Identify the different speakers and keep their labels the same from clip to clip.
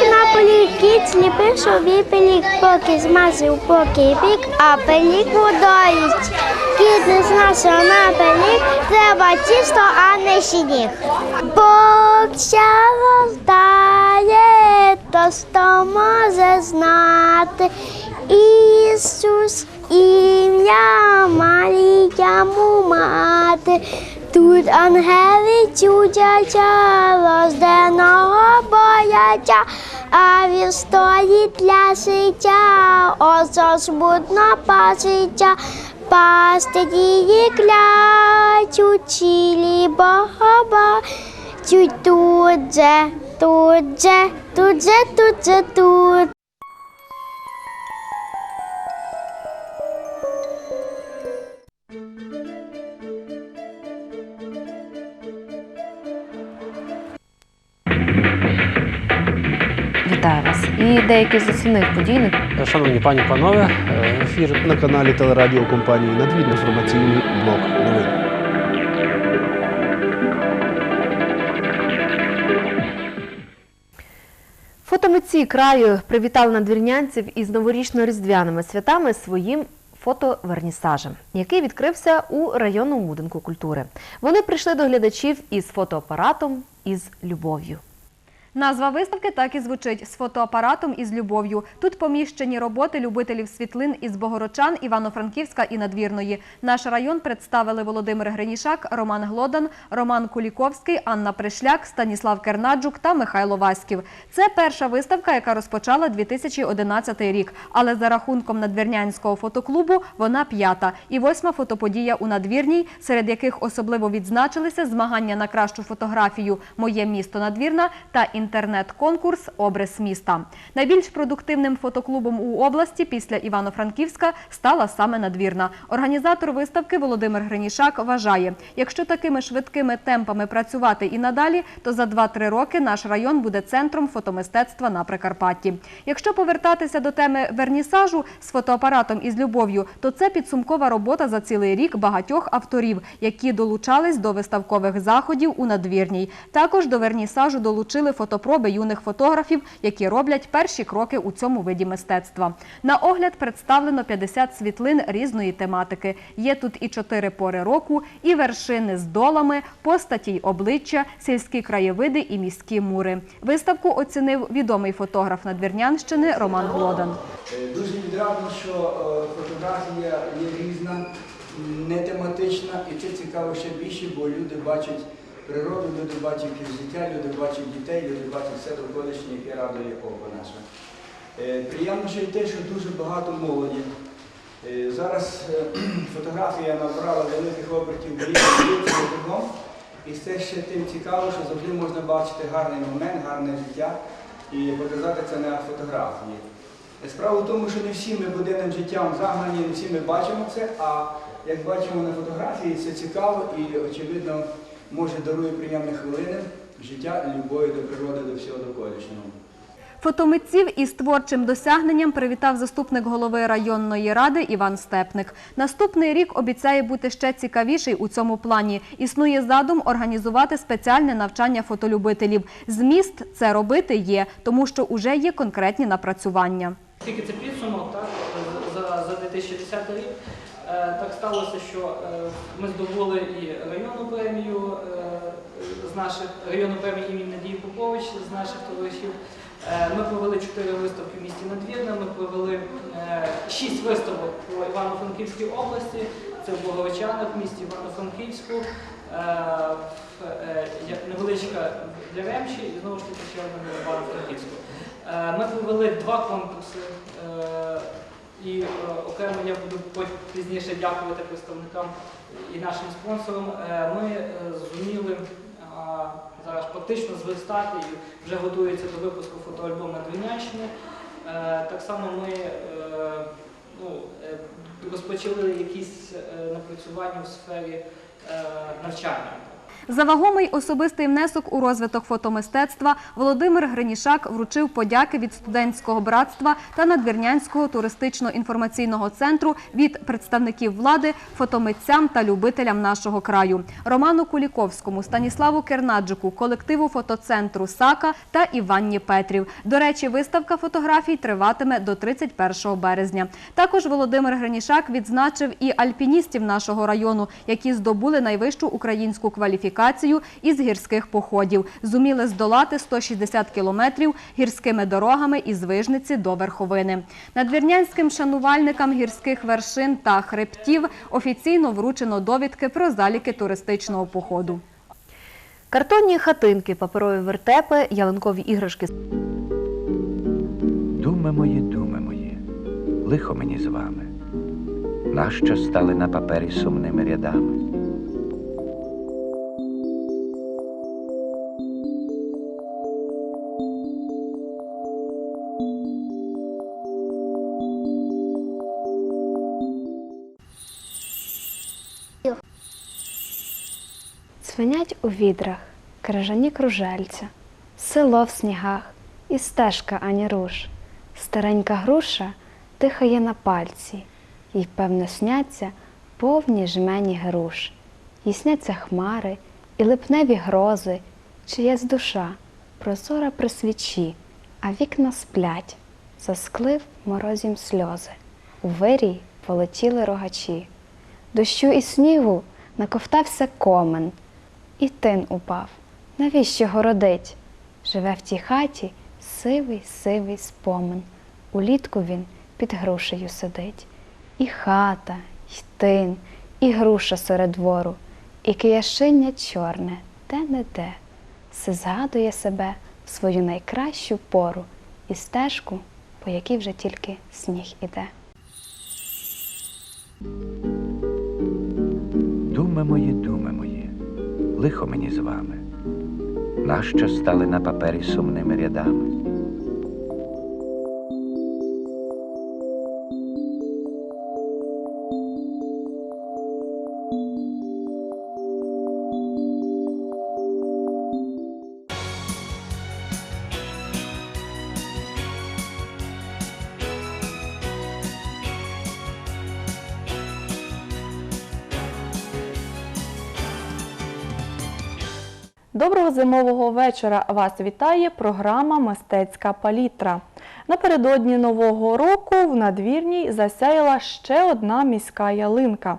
Speaker 1: На полі кіт сліпив собі пелік, поки змазив поки пік, а пелік водою. Кіт не знав, на пелік треба тісто, а не сніг. Бог ще роздає, то хто може знати. Ісус ім'я Маріяму мати. Тут ангели чудяться, рожденого бояться, а відстоїть для життя, ото смутно паситься, пасти дії клячуть, цілі Бога бачуть тут же, тут же, тут же, тут же, тут.
Speaker 2: Вітаю вас. І деякі з основних подій
Speaker 3: Шановні пані панове, е, ефір на каналі телерадіокомпанії Надвір інформаційний блок новин.
Speaker 2: фотомитці краю привітали надвірнянців із новорічно-різдвяними святами своїм фотовернісажем, який відкрився у районному будинку культури. Вони прийшли до глядачів із фотоапаратом із любов'ю.
Speaker 4: Назва виставки так і звучить з фотоапаратом і з любов'ю. Тут поміщені роботи любителів світлин із Богородчан, Івано-Франківська і Надвірної. Наш район представили Володимир Гринішак, Роман Глодан, Роман Куліковський, Анна Пришляк, Станіслав Кернаджук та Михайло Васьків. Це перша виставка, яка розпочала 2011 рік. Але за рахунком надвірнянського фотоклубу вона п'ята і восьма фотоподія у надвірній, серед яких особливо відзначилися змагання на кращу фотографію Моє місто Надвірна та інтернет-конкурс Обрис міста. Найбільш продуктивним фотоклубом у області після Івано-Франківська стала саме надвірна. Організатор виставки Володимир Гринішак вважає, якщо такими швидкими темпами працювати і надалі, то за 2-3 роки наш район буде центром фотомистецтва на Прикарпатті. Якщо повертатися до теми вернісажу з фотоапаратом із любов'ю, то це підсумкова робота за цілий рік багатьох авторів, які долучались до виставкових заходів у надвірній. Також до вернісажу долучили фотопроби юних фотографів, які роблять перші кроки у цьому виді мистецтва. На огляд представлено 50 світлин різної тематики. Є тут і чотири пори року, і вершини з долами, постаті й обличчя, сільські краєвиди і міські мури. Виставку оцінив відомий фотограф Надвірнянщини Роман Глодан.
Speaker 5: Е, Дуже відрадно, що е, фотографія є різна, не тематична, і це цікаво ще більше, бо люди бачать природу, люди бачать життя, люди бачать дітей, люди бачать все довколишнє, яке радує око наше. Е, Приємно ще й те, що дуже багато молоді. Е, Зараз е, фотографія набрала великих обертів кругом, і це ще тим цікаво, що завжди можна бачити гарний момент, гарне життя і показати це на фотографії. Справа в тому, що не всі ми буденним життям загнані, не всі ми бачимо це, а як бачимо на фотографії, це цікаво і, очевидно, може дарує приємні хвилини життя, любові до природи, до всього довколишнього.
Speaker 4: Фотомитців із творчим досягненням привітав заступник голови районної ради Іван Степник. Наступний рік обіцяє бути ще цікавіший у цьому плані. Існує задум організувати спеціальне навчання фотолюбителів. Зміст це робити є, тому що вже є конкретні напрацювання.
Speaker 6: Оскільки це підсумок так, за, за 2010 рік, сталося, що е, ми здобули і районну премію е, з наших районну премію імені Надії Попович з наших товаришів. Е, Ми провели чотири виставки в місті Надвірна, ми провели шість виставок по Івано-Франківській області, це в Боговичанах, в місті Івано-Франківську, невеличка в Яремчі і знову ж таки ще одна в Івано-Франківську. Ми провели два конкурси. Е, І е, окремо я буду пізніше дякувати представникам і нашим спонсорам. Е, Ми е, зуміли а, зараз практично зверстати і вже готується до випуску фотоальбому Надвірнянщини. Е, Так само ми е, ну, е, розпочали якісь е, напрацювання у сфері е, навчання.
Speaker 4: За вагомий особистий внесок у розвиток фотомистецтва Володимир Гринішак вручив подяки від студентського братства та надвірнянського туристично-інформаційного центру від представників влади, фотомитцям та любителям нашого краю. Роману Куліковському, Станіславу Кернаджику, колективу фотоцентру Сака та Іванні Петрів. До речі, виставка фотографій триватиме до 31 березня. Також Володимир Гринішак відзначив і альпіністів нашого району, які здобули найвищу українську кваліфікацію із гірських походів. Зуміли здолати 160 кілометрів гірськими дорогами із Вижниці до Верховини. Надвірнянським шанувальникам гірських вершин та хребтів офіційно вручено довідки про заліки туристичного походу.
Speaker 2: Картонні хатинки, паперові вертепи, ялинкові іграшки.
Speaker 7: Думи мої, думи мої, лихо мені з вами, нащо стали на папері сумними рядами?
Speaker 8: Цвинять у відрах, крижані кружельця, село в снігах і стежка ані руш. Старенька груша дихає на пальці, їй, певно, сняться повні жмені груш. Їй сняться хмари і липневі грози, чиясь душа, прозора при свічі, а вікна сплять, засклив морозім сльози. У вирій полетіли рогачі. Дощу і снігу наковтався комен, і тин упав. Навіщо городить? Живе в тій хаті сивий, сивий спомин. Улітку він під грушею сидить. І хата, і тин, і груша серед двору, і кияшиння чорне, де не де. Все згадує себе в свою найкращу пору і стежку, по якій вже тільки сніг іде.
Speaker 7: Думи мої, думи мої, лихо мені з вами, нащо стали на папері сумними рядами?
Speaker 9: Доброго зимового вечора! Вас вітає програма Мистецька палітра. Напередодні Нового року в надвірній засяяла ще одна міська ялинка.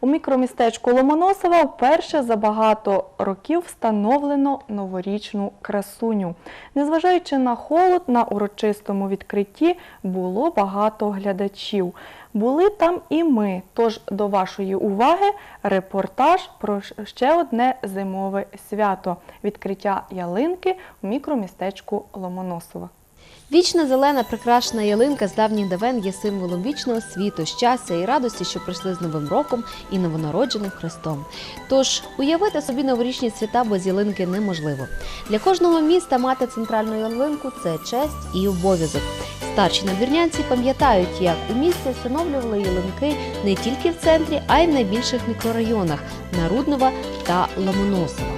Speaker 9: У мікромістечку Ломоносова вперше за багато років встановлено новорічну красуню. Незважаючи на холод, на урочистому відкритті було багато глядачів. Були там і ми. Тож до вашої уваги репортаж про ще одне зимове свято відкриття ялинки у мікромістечку Ломоносова.
Speaker 2: Вічна зелена прикрашена ялинка з давніх давен є символом вічного світу, щастя і радості, що прийшли з Новим роком і новонародженим Христом. Тож уявити собі новорічні свята без ялинки неможливо. Для кожного міста мати центральну ялинку це честь і обов'язок. Старші надвірнянці пам'ятають, як у місті встановлювали ялинки не тільки в центрі, а й в найбільших мікрорайонах Наруднова та Ломоносова.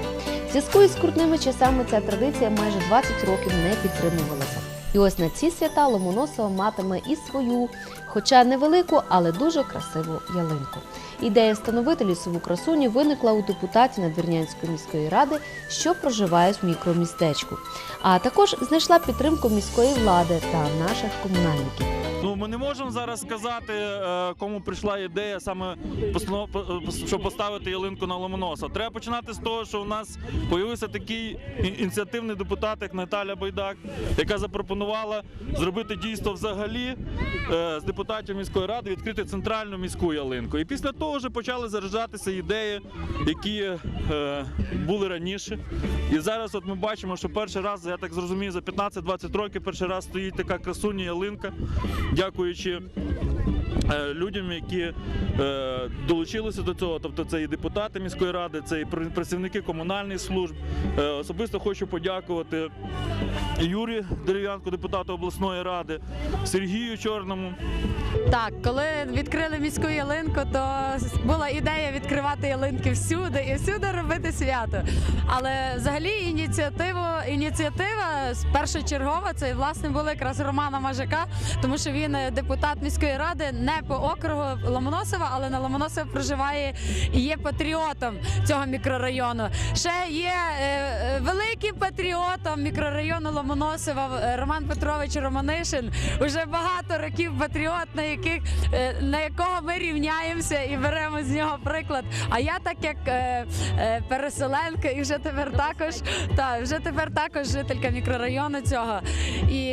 Speaker 2: В зв'язку із крутними часами ця традиція майже 20 років не підтримувалася. І ось на ці свята Ломоносова матиме і свою, хоча невелику, але дуже красиву ялинку. Ідея встановити лісову красуню виникла у депутатів Надвірнянської міської ради, що проживають в мікромістечку. А також знайшла підтримку міської влади та наших комунальників.
Speaker 10: Ну, ми не можемо зараз сказати, е, кому прийшла ідея саме постанов- щоб поставити ялинку на Ломоноса. Треба починати з того, що у нас з'явився такий ініціативний депутат, як Наталя Байдак, яка запропонувала зробити дійство взагалі е, з депутатів міської ради відкрити центральну міську ялинку. І після того вже почали заражатися ідеї, які е, були раніше. І зараз от ми бачимо, що перший раз, я так зрозумів, за 15-20 років перший раз стоїть така красуня ялинка, дякуючи е, людям, які е, долучилися до цього. Тобто це і депутати міської ради, це і пр- працівники комунальних служб. Е, Особисто хочу подякувати Юрію Дерев'янку, депутату обласної ради, Сергію Чорному.
Speaker 11: Так, коли відкрили міську ялинку, то була ідея відкривати ялинки всюди і всюди робити свято. Але взагалі ініціативу, ініціатива першочергова це власне була якраз Романа Мажака, тому що він е, депутат міської ради не по округу Ломоносова, але на Ломоносова проживає і є патріотом цього мікрорайону. Ще є е, е, великим патріотом мікрорайону Ломоносова Роман Петрович Романишин. Уже багато років патріот, на яких на якого ми рівняємося і беремо з нього приклад. А я так як переселенка, і вже тепер також та вже тепер також жителька мікрорайону цього. І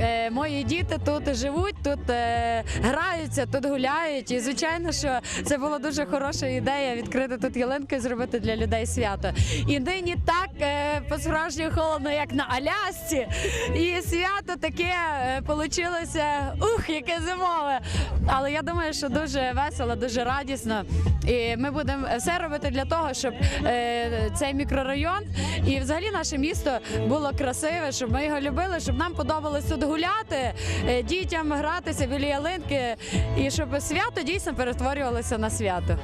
Speaker 11: е, мої діти тут живуть, тут е, граються, тут гуляють. І звичайно, що це була дуже хороша ідея відкрити тут ялинку і зробити для людей свято. І нині так е, по-справжньому холодно, як на Алясці. І свято таке е, получилося, ух, яке зимове. Але я думаю, що дуже весело, дуже радісно. І ми будемо все робити для того, щоб е, цей мікрорайон і взагалі наше місто було красиве, щоб ми його любили, щоб нам подобалось тут гуляти, е, дітям гратися біля ялинки, і щоб свято дійсно перетворювалося на свято.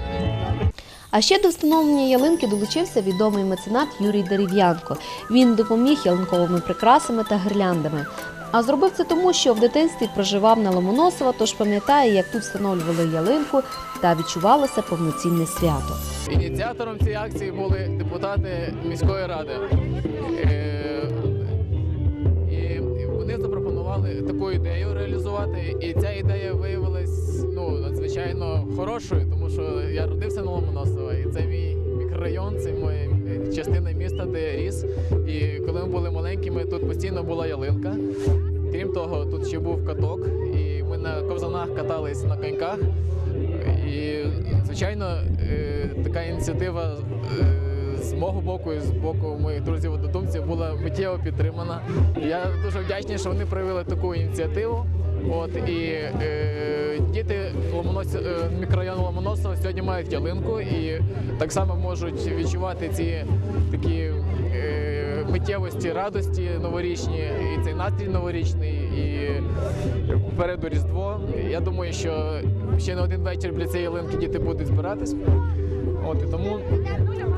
Speaker 2: А ще до встановлення ялинки долучився відомий меценат Юрій Дерев'янко. Він допоміг ялинковими прикрасами та гирляндами. А зробив це тому, що в дитинстві проживав на Ломоносова, тож пам'ятає, як тут встановлювали ялинку та відчувалося повноцінне свято.
Speaker 12: Ініціатором цієї акції були депутати міської ради. Е, І вони запропонували таку ідею реалізувати. І ця ідея виявилась ну, надзвичайно хорошою, тому що я родився на Ломоносова, і це мій мікрорайон, це моя частина міста, де я ріс. І коли ми були маленькими, тут постійно була ялинка. Крім того, тут ще був каток, і ми на ковзанах катались на коньках. І, звичайно, е, така ініціатива е, з мого боку і з боку моїх друзів однодумців була миттєво підтримана. Я дуже вдячний, що вони проявили таку ініціативу. От і е, діти Ломонос... е, мікрорайону Ломоносова сьогодні мають ялинку і так само можуть відчувати ці такі е, миттєвості, радості новорічні, і цей настрій новорічний, і попереду Різдво. Я думаю, що ще не один вечір біля цієї ялинки діти будуть збиратись. От і тому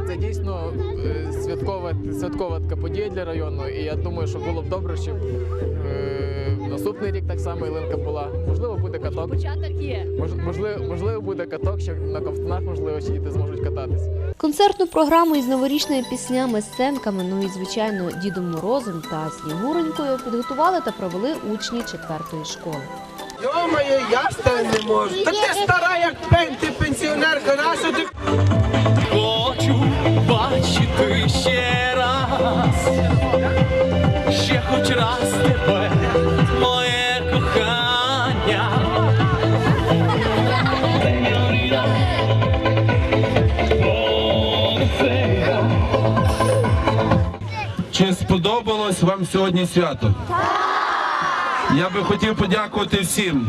Speaker 12: це дійсно е, святкова, святкова така подія для району. І я думаю, що було б добре, щоб е, наступний рік так само ялинка була. Можливо, буде каток.
Speaker 11: Початок є.
Speaker 12: Мож- Можливо, можливо, буде каток, що на ковтунах, можливо, ще діти зможуть кататись.
Speaker 2: Концертну програму із новорічними піснями, сценками, ну і звичайно Дідом Морозом та Снігуронькою підготували та провели учні четвертої школи.
Speaker 13: Йомає, я стати не можу. Та ти стара, як пень, ти пенсіонерка, наша ти
Speaker 14: Хочу бачити ще раз, ще хоч раз тебе,
Speaker 15: вам сьогодні свято? Я би хотів подякувати всім,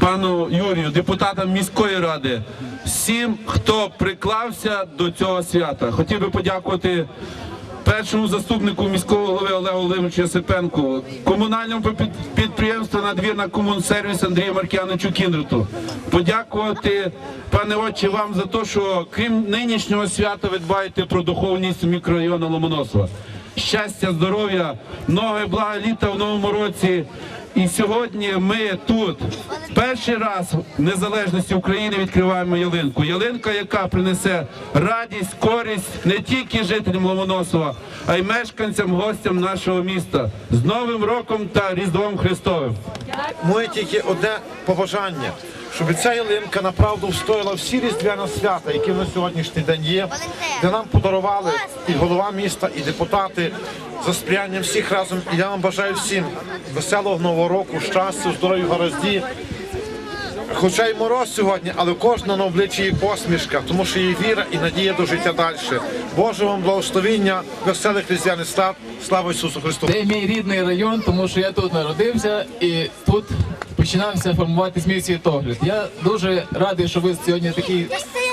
Speaker 15: пану Юрію, депутатам міської ради, всім, хто приклався до цього свята. Хотів би подякувати першому заступнику міського голови Олегу Володимировичу Ясипенку, комунальному підприємству «Надвірна комунсервіс» Андрію Маркіановичу Кіндруту. Подякувати, пане отче, вам за те, що крім нинішнього свята ви дбаєте про духовність мікрорайону Ломоносова. Щастя, здоров'я, много блага літа в новому році. І сьогодні ми тут перший раз в незалежності України відкриваємо ялинку. Ялинка, яка принесе радість, користь не тільки жителям Ломоносова, а й мешканцям, гостям нашого міста з Новим роком та Різдвом Христовим.
Speaker 16: Моє тільки одне побажання, щоб ця ялинка направду встояла всі різдвяна свята, які на сьогоднішній день є, де нам подарували і голова міста, і депутати за сприянням всіх разом. І я вам бажаю всім веселого нового року, щастя, здоров'я, гаразді. Хоча й мороз сьогодні, але в кожного на обличчі є посмішка, тому що є віра і надія до життя далі. Боже вам благословіння, веселих різдвяних свят. Слава Ісусу Христу!
Speaker 12: Це мій рідний район, тому що я тут народився і тут починався формувати мій світогляд. Я дуже радий, що ви сьогодні такі,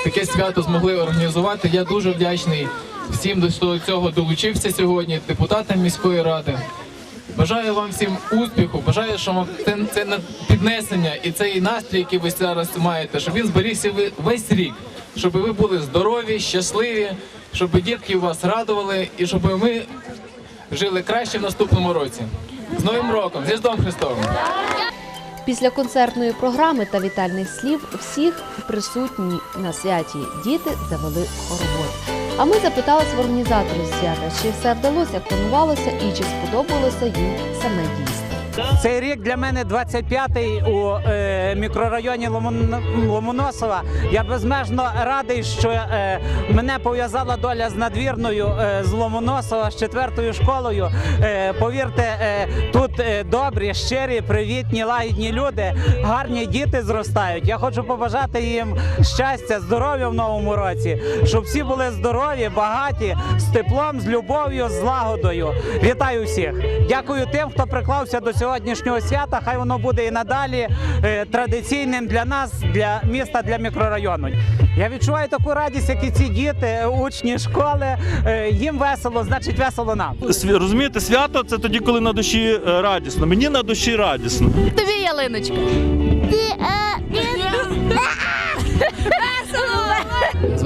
Speaker 12: таке свято змогли організувати. Я дуже вдячний всім, до цього долучився сьогодні, депутатам міської ради. Бажаю вам всім успіху, бажаю, що це, це піднесення і цей настрій, який ви зараз маєте, щоб він зберігся весь рік, щоб ви були здорові, щасливі, щоб дітки вас радували і щоб ми жили краще в наступному році. З Новим роком, з Різдвом Христовим!
Speaker 2: Після концертної програми та вітальних слів всіх присутні на святі діти завели хоровод. А ми запитались в організаторів свята, чи все вдалося, як планувалося, і чи сподобалося їм саме дійство.
Speaker 17: Цей рік для мене 25-й у е, мікрорайоні Ломоносова. Я безмежно радий, що е, мене пов'язала доля з надвірною е, з Ломоносова, з четвертою школою. Е, повірте, е, тут е, добрі, щирі, привітні, лагідні люди, гарні діти зростають. Я хочу побажати їм щастя, здоров'я в новому році, щоб всі були здорові, багаті, з теплом, з любов'ю, з злагодою. Вітаю всіх! Дякую тим, хто приклався до сьогоднішнього свята. Хай воно буде і надалі е, традиційним для нас, для міста, для мікрорайону. Я відчуваю таку радість, як і ці діти, учні школи. Е, їм весело, значить весело нам.
Speaker 10: Розумієте, свято це тоді, коли на душі е, радісно. Мені на душі радісно.
Speaker 11: Тобі ялиночка.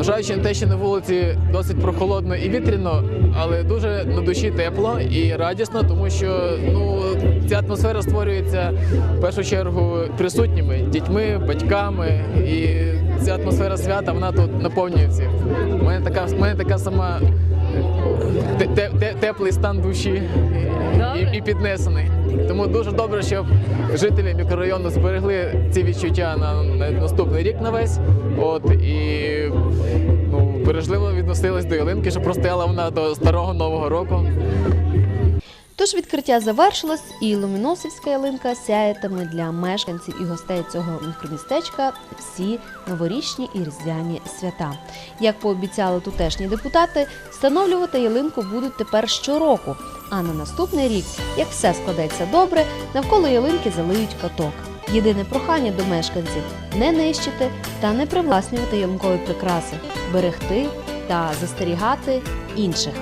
Speaker 12: Зважаючи на те, що на вулиці досить прохолодно і вітряно, але дуже на душі тепло і радісно, тому що ну ця атмосфера створюється в першу чергу присутніми дітьми, батьками, і ця атмосфера свята вона тут наповнює всіх. У мене така в мене така сама теплий стан душі і, і піднесений. Тому дуже добре, щоб жителі мікрорайону зберегли ці відчуття на, на наступний рік на весь. От і ну, бережливо відносились до ялинки, що простояла вона до старого нового року.
Speaker 2: Тож відкриття завершилось, і Ломіносівська ялинка сяятиме для мешканців і гостей цього мікромістечка всі новорічні і різдвяні свята. Як пообіцяли тутешні депутати, встановлювати ялинку будуть тепер щороку. А на наступний рік, як все складеться добре, навколо ялинки залиють каток. Єдине прохання до мешканців не нищити та не привласнювати ялинкові прикраси, берегти та застерігати інших.